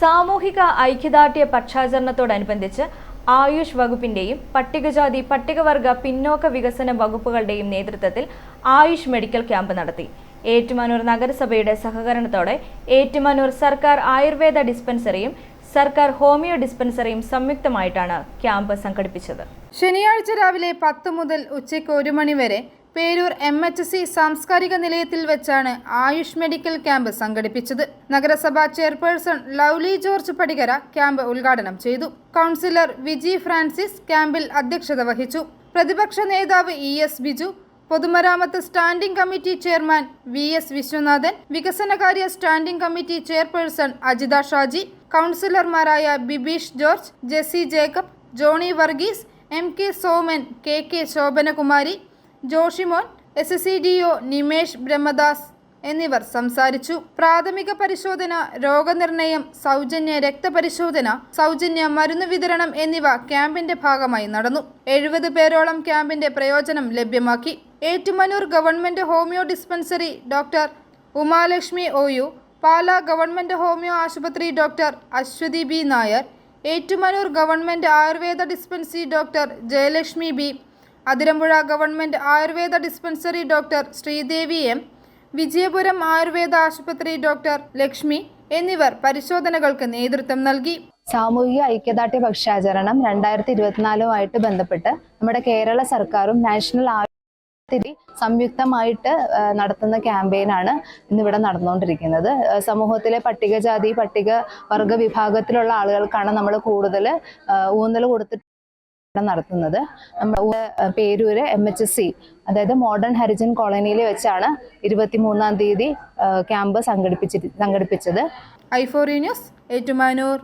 സാമൂഹിക ഐക്യദാർഢ്യ പക്ഷാചരണത്തോടനുബന്ധിച്ച് ആയുഷ് വകുപ്പിന്റെയും പട്ടികജാതി പട്ടികവർഗ പിന്നോക്ക വികസന വകുപ്പുകളുടെയും നേതൃത്വത്തിൽ ആയുഷ് മെഡിക്കൽ ക്യാമ്പ് നടത്തി. ഏറ്റുമാനൂർ നഗരസഭയുടെ സഹകരണത്തോടെ ഏറ്റുമാനൂർ സർക്കാർ ആയുർവേദ ഡിസ്പെൻസറിയും സർക്കാർ ഹോമിയോ ഡിസ്പെൻസറിയും സംയുക്തമായിട്ടാണ് ക്യാമ്പ് സംഘടിപ്പിച്ചത്. ശനിയാഴ്ച രാവിലെ പത്ത് മുതൽ ഉച്ചയ്ക്ക് ഒരു മണി വരെ പേരൂർ എം എച്ച് സി സാംസ്കാരിക നിലയത്തിൽ വെച്ചാണ് ആയുഷ് മെഡിക്കൽ ക്യാമ്പ് സംഘടിപ്പിച്ചത്. നഗരസഭാ ചെയർപേഴ്സൺ ലൗലി ജോർജ് പടികര ക്യാമ്പ് ഉദ്ഘാടനം ചെയ്തു. കൗൺസിലർ വിജി ഫ്രാൻസിസ് ക്യാമ്പിൽ അധ്യക്ഷത വഹിച്ചു. പ്രതിപക്ഷ നേതാവ് ഇ എസ് ബിജു പൊതുമരാമത്ത് standing committee chairman V S Viswanathan വികസനകാര്യ standing committee chairperson Ajitha Shaji കൗൺസിലർമാരായ Bibeesh George Jessy Jacob Johny Varghese M K Soman K K Shobhanakumari Joshimon S S C D O Nimesh Brahmadas എന്നിവർ സംസാരിച്ചു. പ്രാഥമിക പരിശോധന രോഗനിർണയം സൗജന്യ രക്തപരിശോധന സൗജന്യ മരുന്ന് വിതരണം എന്നിവ ക്യാമ്പിന്റെ ഭാഗമായി നടന്നു. എഴുപത് പേരോളം ക്യാമ്പിന്റെ പ്രയോജനം ലഭ്യമാക്കി. Ettumanoor government homoeo dispensary doctor Umalakshmi O U Pala government homoeo ആശുപത്രി doctor Aswathy B. Nair Ettumanoor government ayurveda dispensary doctor Jayalakshmi B. Athirampuzha government ayurveda dispensary doctor Sreedevi M Vijayapuram ayurveda ആശുപത്രി doctor Lakshmi എന്നിവർ പരിശോധനകൾക്ക് നേതൃത്വം നൽകി. സാമൂഹിക ഐക്യദാർഢ്യ പക്ഷാചരണം രണ്ടായിരത്തി ഇരുപത്തിനാലുമായിട്ട് ബന്ധപ്പെട്ട് നമ്മുടെ കേരള സർക്കാരും നാഷണൽ ആയുർവേദ സംയുക്തമായിട്ട് നടത്തുന്ന ക്യാമ്പയിനാണ് ഇന്നിവിടെ നടന്നുകൊണ്ടിരിക്കുന്നത്. സമൂഹത്തിലെ പട്ടികജാതി പട്ടിക വർഗ വിഭാഗത്തിലുള്ള ആളുകൾക്കാണ് നമ്മൾ കൂടുതൽ ഊന്നൽ കൊടുത്തിട്ട് നടത്തുന്നത്. നമ്മുടെ Perur M H S C അതായത് മോഡേൺ ഹരിജൻ കോളനിയിൽ വെച്ചാണ് ഇരുപത്തി മൂന്നാം തീയതി ക്യാമ്പ് സംഘടിപ്പിച്ചിട്ട് സംഘടിപ്പിച്ചത്. I four news Ettumanoor.